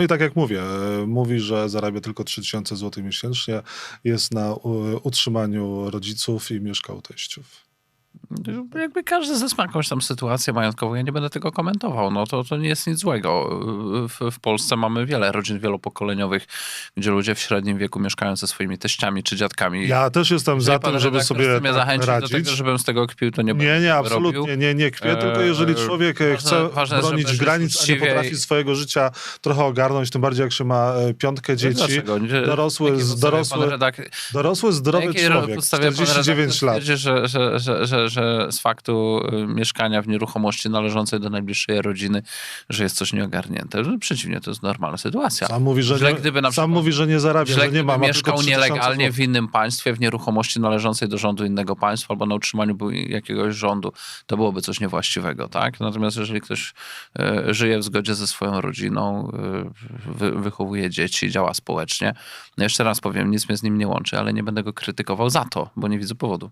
No i tak jak mówię, e, mówi, że zarabia tylko 3000 zł miesięcznie, jest na e, utrzymaniu rodziców i mieszka u teściów. Jakby każdy ze jakąś tam sytuację majątkową, ja nie będę tego komentował. No to, to nie jest nic złego. W, w Polsce mamy wiele rodzin wielopokoleniowych, gdzie ludzie w średnim wieku mieszkają ze swoimi teściami czy dziadkami. Ja też jestem za tym, żeby sobie mnie tak zachęcić radzić. do tego, żebym z tego kpił, to nie będę Nie, nie, absolutnie robił. nie, nie kpię, tylko jeżeli człowiek e, ważne- chce ważne, bronić granic, a nie potrafi i- swojego życia trochę ogarnąć, tym bardziej jak się ma e, piątkę dzieci, Dlaczego? Nie- dorosły, dorosły, dorosły, zdrowy człowiek, podstawie pan 49 redaktor lat. że, że, że, że, że z faktu y, mieszkania w nieruchomości należącej do najbliższej rodziny, że jest coś nieogarnięte. Że Przeciwnie, to jest normalna sytuacja. Sam mówi, że Źle, nie, gdyby na sam przykład- mówi, że nie zarabia, Źle, że nie ma, mieszkał 3000 nielegalnie w innym państwie, w nieruchomości należącej do rządu innego państwa albo na utrzymaniu jakiegoś rządu, to byłoby coś niewłaściwego, tak? Natomiast jeżeli ktoś e, żyje w zgodzie ze swoją rodziną, wy, wychowuje dzieci, działa społecznie, no jeszcze raz powiem, nic mnie z nim nie łączy, ale nie będę go krytykował za to, bo nie widzę powodu.